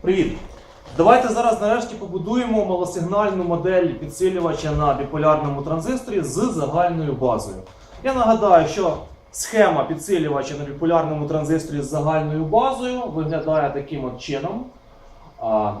Привіт! Давайте зараз нарешті побудуємо малосигнальну модель підсилювача на біполярному транзисторі з загальною базою. Я нагадаю, що схема підсилювача на біполярному транзисторі з загальною базою виглядає таким от чином.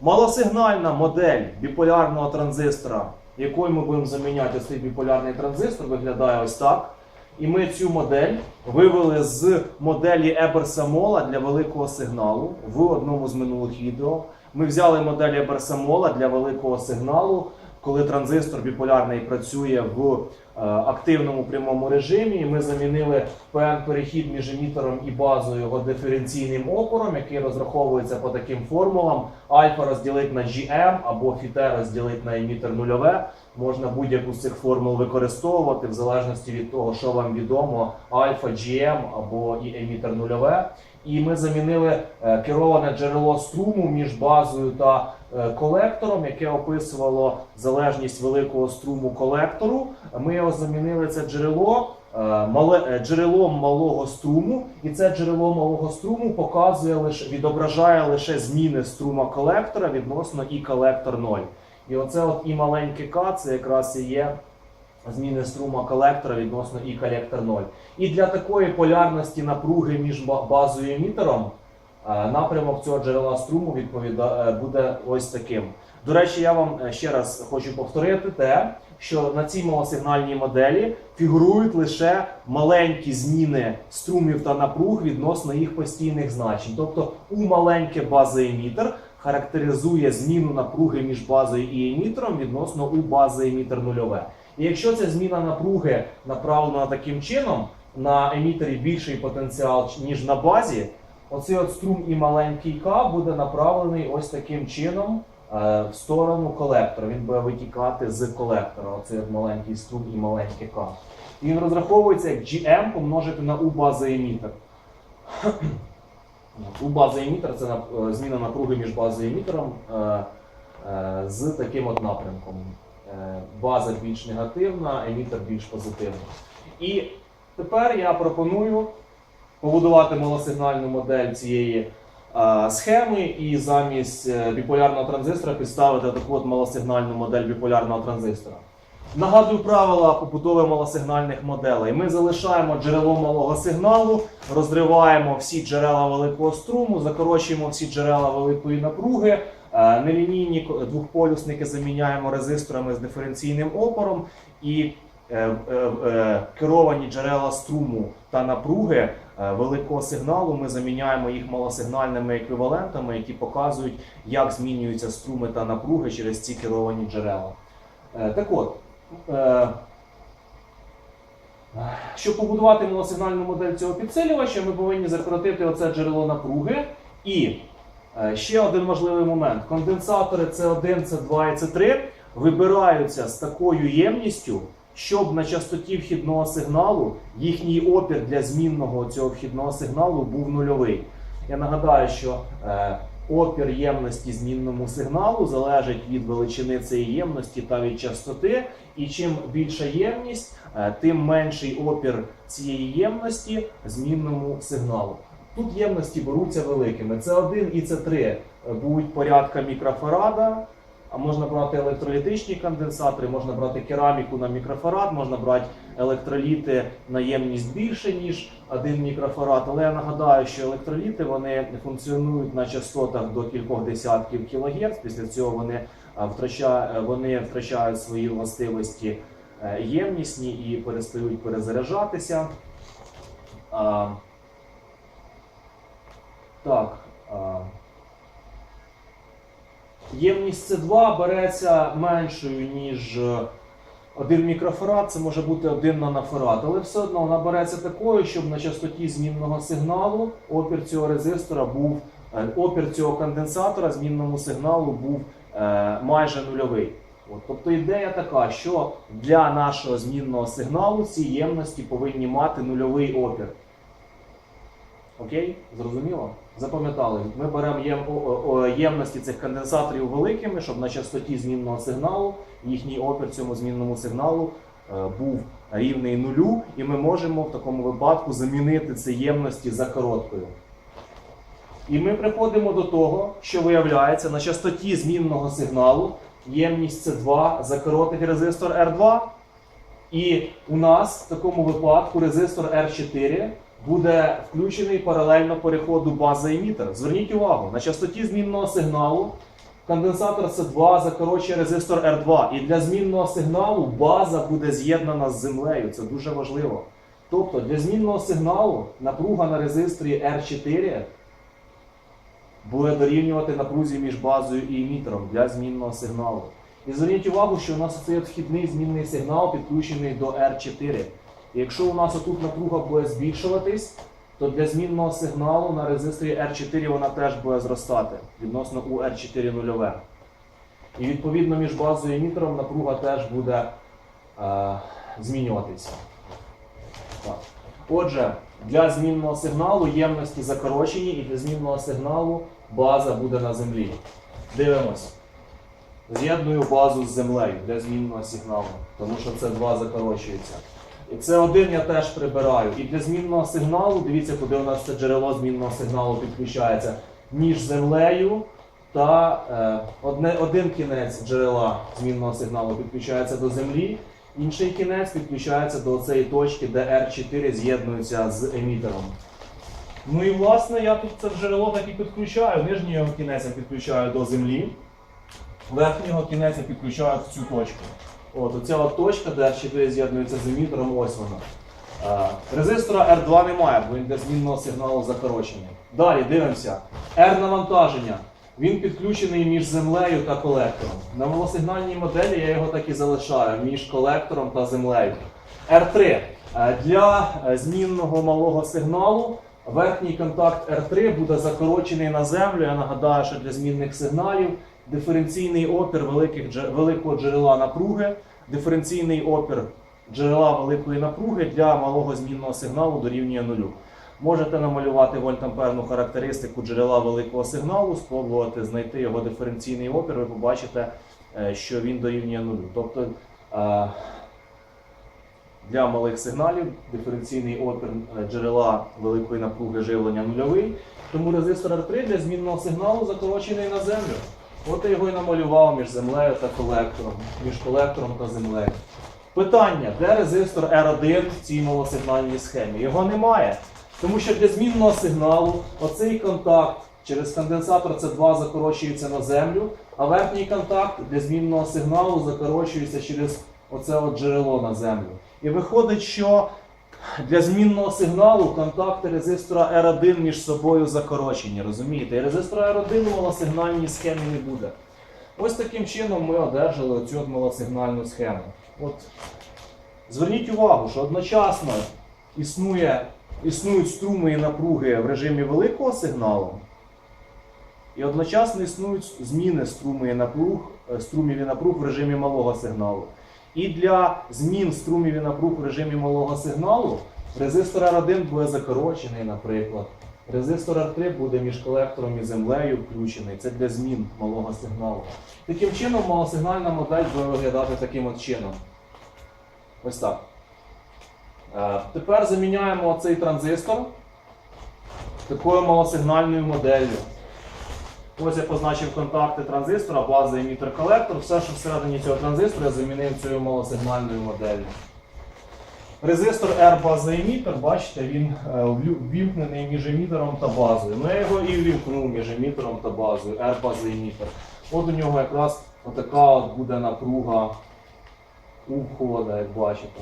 Малосигнальна модель біполярного транзистора, якою ми будемо заміняти цей біполярний транзистор, виглядає ось так. І ми цю модель вивели з моделі Еберсамола для великого сигналу в одному з минулих відео. Ми взяли модель Еберсамола для великого сигналу, коли транзистор біполярний працює в е, активному прямому режимі. Ми замінили перехід між емітером і базою його диференційним опором, який розраховується по таким формулам: альфа розділить на GM або фіте розділить на емітер нульове. Можна будь-яку з цих формул використовувати в залежності від того, що вам відомо, альфа, GM або і емітер нульове. І ми замінили е, кероване джерело струму між базою та колектором, яке описувало залежність великого струму колектору. Ми його замінили це джерело е, е, джерелом малого струму, і це джерело малого струму показує лише відображає лише зміни струма колектора відносно і колектор 0. І оце от і маленьке К, це якраз і є зміни струма колектора відносно і колектор 0. І для такої полярності напруги між базою і емітером е, напрямок цього джерела струму відповіда е, буде ось таким. До речі, я вам е, ще раз хочу повторити те, що на цій малосигнальній моделі фігурують лише маленькі зміни струмів та напруг відносно їх постійних значень. Тобто у маленьке базоемітер характеризує зміну напруги між базою і емітером відносно у базоемітер нульове. І якщо ця зміна напруги направлена таким чином, на емітері більший потенціал, ніж на базі, оцей от струм і маленький К буде направлений ось таким чином е, в сторону колектора. Він буде витікати з колектора. Оцей от маленький струм і маленький К. І він розраховується як GM помножити на U базоемітер. У базоемітер це е, зміна напруги між базою е, з таким от напрямком. База більш негативна, емітер більш позитивний. І тепер я пропоную побудувати малосигнальну модель цієї схеми і замість е, біполярного транзистора підставити таку от малосигнальну модель біполярного транзистора. Нагадую правила побудови малосигнальних моделей. Ми залишаємо джерело малого сигналу, розриваємо всі джерела великого струму, закорочуємо всі джерела великої напруги. е, Нелінійні двохполюсники заміняємо резисторами з диференційним опором і е, керовані джерела струму та напруги великого сигналу. Ми заміняємо їх малосигнальними еквівалентами, які показують, як змінюються струми та напруги через ці керовані джерела. Е, Так от, е, щоб побудувати малосигнальну модель цього підсилювача, ми повинні закоротити оце джерело напруги. І е, ще один важливий момент: конденсатори C1, C2 і C3 вибираються з такою ємністю, щоб на частоті вхідного сигналу їхній опір для змінного цього вхідного сигналу був нульовий. Я нагадаю, що е, опір ємності змінному сигналу залежить від величини цієї ємності та від частоти. І чим більша ємність, е, тим менший опір цієї ємності змінному сигналу. Тут ємності беруться великими. С1 і С3 будуть порядка мікрофарада. А можна брати електролітичні конденсатори, можна брати кераміку на мікрофарад, можна брати електроліти на ємність більше, ніж 1 мікрофарад. Але я нагадаю, що електроліти вони функціонують на частотах до кількох десятків кілогерц. Після цього вони а, втрача- вони втрачають свої властивості е, ємнісні і перестають перезаряджатися. Так. Ємність С2 береться меншою, ніж 1 мікрофарад, це може бути 1 нанофарад, але все одно вона береться такою, щоб на частоті змінного сигналу опір цього резистора був, е, опір цього конденсатора змінному сигналу був е, майже нульовий. От, тобто ідея така, що для нашого змінного сигналу ці ємності повинні мати нульовий опір. Окей? Зрозуміло? Запам'ятали. Ми беремо ємності цих конденсаторів великими, щоб на частоті змінного сигналу їхній опір цьому змінному сигналу е, був рівний нулю, і ми можемо в такому випадку замінити ці ємності за короткою. І ми приходимо до того, що виявляється на частоті змінного сигналу ємність С2 закоротить резистор R2. І у нас в такому випадку резистор R4 буде включений паралельно переходу база-емітер. Зверніть увагу, на частоті змінного сигналу конденсатор С2 закорочує резистор R2. І для змінного сигналу база буде з'єднана з землею. Це дуже важливо. Тобто для змінного сигналу напруга на резисторі R4 буде дорівнювати напрузі між базою і емітером для змінного сигналу. І зверніть увагу, що у нас цей вхідний змінний сигнал підключений до R4. І якщо у нас отут напруга буде збільшуватись, то для змінного сигналу на резисторі R4 вона теж буде зростати відносно у R4 нульове. І відповідно між базою і емітером напруга теж буде е, змінюватися. Так. Отже, для змінного сигналу ємності закорочені, і для змінного сигналу база буде на землі. Дивимось. З'єдную базу з землею для змінного сигналу, тому що це два закорочується. І це один я теж прибираю. І для змінного сигналу, дивіться, куди у нас це джерело змінного сигналу підключається між землею та е, одне, один кінець джерела змінного сигналу підключається до землі, інший кінець підключається до цієї точки, де R4 з'єднується з емітером. Ну і власне я тут це джерело так і підключаю. Нижній його кінець я підключаю до землі, верхнього кінець я підключаю в цю точку. От, оця от точка, де R4 з'єднується з емітером, ось вона. Е, Резистора R2 немає, бо він для змінного сигналу закорочений. Далі дивимося. R навантаження. Він підключений між землею та колектором. На малосигнальній моделі я його так і залишаю між колектором та землею. R3. Е, Для е, змінного малого сигналу верхній контакт R3 буде закорочений на землю. Я нагадаю, що для змінних сигналів диференційний опір великих, великого джерела напруги, диференційний опір джерела великої напруги для малого змінного сигналу дорівнює нулю. Можете намалювати вольтамперну характеристику джерела великого сигналу, спробувати знайти його диференційний опір, ви побачите, е, що він дорівнює нулю. Тобто е, для малих сигналів диференційний опір е, джерела великої напруги живлення нульовий, тому резистор R3 для змінного сигналу закорочений на землю. От я його і намалював між землею та колектором, між колектором та землею. Питання, де резистор R1 в цій малосигнальній схемі? Його немає. Тому що для змінного сигналу оцей контакт через конденсатор С2 закорочується на землю, а верхній контакт для змінного сигналу закорочується через оце от джерело на землю. І виходить, що для змінного сигналу контакти резистора R1 між собою закорочені, розумієте? І резистора R1 в малосигнальній схемі не буде. Ось таким чином ми одержали оцю малосигнальну схему. От Зверніть увагу, що одночасно існує, існують струми і напруги в режимі великого сигналу, і одночасно існують зміни струми і напруг, е, струмів і напруг в режимі малого сигналу. І для змін струмів і напруг в режимі малого сигналу резистор R1 буде закорочений, наприклад. Резистор R3 буде між колектором і землею включений. Це для змін малого сигналу. Таким чином, малосигнальна модель буде виглядати таким от чином. Ось так. Е, Тепер заміняємо цей транзистор такою малосигнальною моделлю. Ось я позначив контакти транзистора, база емітер колектор. Все, що всередині цього транзистора, я замінив цією малосигнальною моделлю. Резистор R база емітер, бачите, він е, ввімкнений між емітером та базою. Ну я його і ввімкнув між емітером та базою, R база емітер. От у нього якраз отака от буде напруга у входа, як бачите.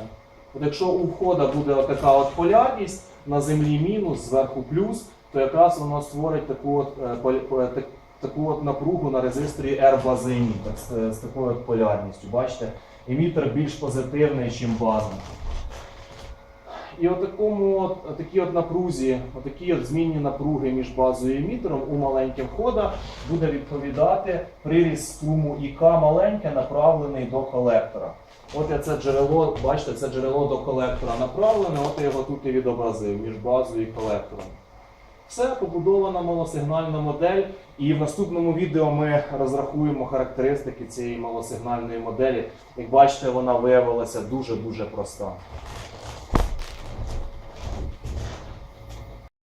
От якщо у входа буде така от полярність, на землі мінус, зверху плюс, то якраз воно створить таку от, так- таку от напругу на резисторі R бази емітер з, з такою от полярністю. Бачите, емітер більш позитивний, ніж база. І от такому от, от такій от напрузі, отакі от змінні напруги між базою і емітером у маленьких входах буде відповідати приріст струму ІК маленьке, направлений до колектора. От це джерело, бачите, це джерело до колектора направлене, от я його тут і відобразив між базою і колектором. Все побудована малосигнальна модель, і в наступному відео ми розрахуємо характеристики цієї малосигнальної моделі. Як бачите, вона виявилася дуже-дуже проста.